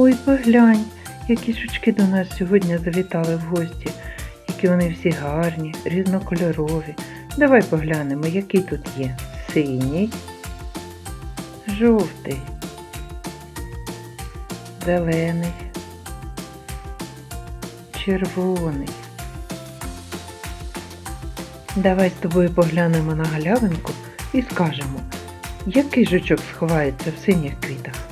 Ой, поглянь, які жучки до нас сьогодні завітали в гості, які вони всі гарні, різнокольорові. Давай поглянемо, який тут є. Синій, жовтий, зелений, червоний. Давай з тобою поглянемо на галявинку і скажемо, який жучок сховається в синіх квітах.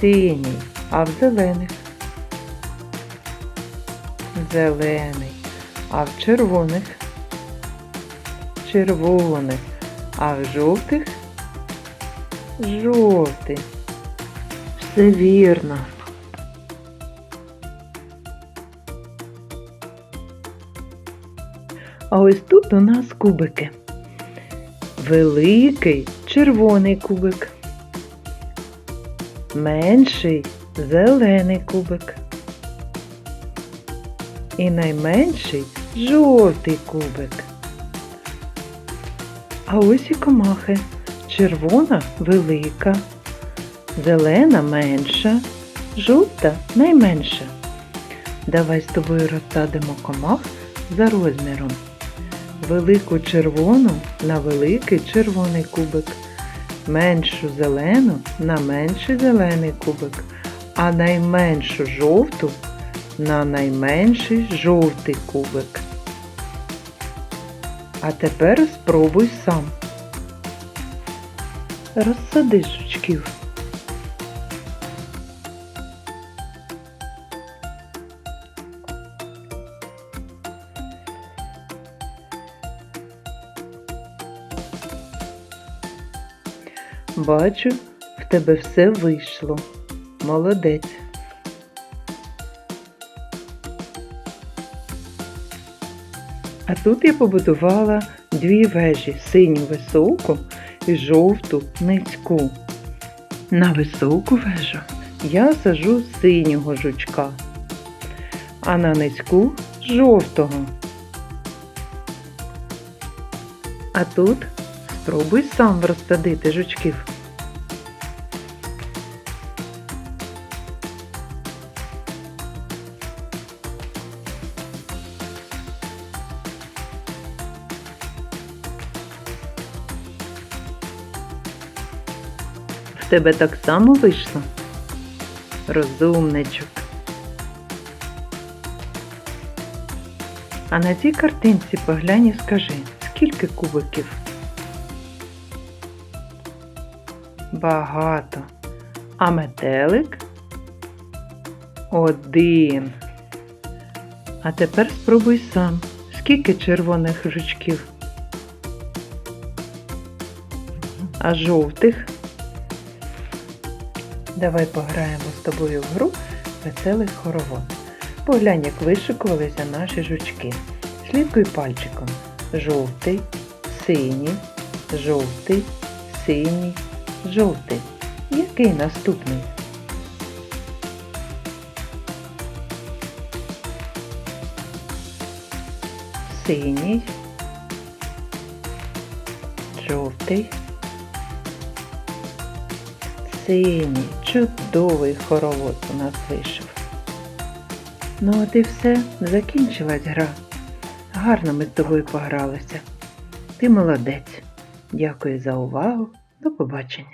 Синій, а в зелених. Зелений, а в червоних. Червоних, а в жовтих. Жовтий. Все вірно. А ось тут у нас кубики. Великий червоний кубик. Менший зелений кубик. І найменший жовтий кубик. А ось і комахи. Червона велика, зелена менша, жовта найменша. Давай з тобою розсадимо комах за розміром. Велику червону на великий червоний кубик, меншу зелену на менший зелений кубик, а найменшу жовту на найменший жовтий кубик. А тепер спробуй сам. Розсади жучків. Бачу, в тебе все вийшло. Молодець. А тут я побудувала дві вежі синю високу і жовту низьку. На високу вежу я сажу синього жучка, а на низьку жовтого. А тут спробуй сам розсадити жучків. В тебе так само вийшло? Розумничок. А на цій картинці поглянь і скажи, скільки кубиків? Багато. А метелик? Один. А тепер спробуй сам. Скільки червоних жучків? А жовтих? Давай пограємо з тобою в гру веселий хоровод. Поглянь, як вишикувалися наші жучки. Слідкуй пальчиком. Жовтий, синій, жовтий, синій, жовтий. Який наступний? Синій, жовтий, синій, чудовий хоровод у нас вийшов. Ну от і все, закінчилась гра. Гарно ми з тобою погралися. Ти молодець. Дякую за увагу. До побачення.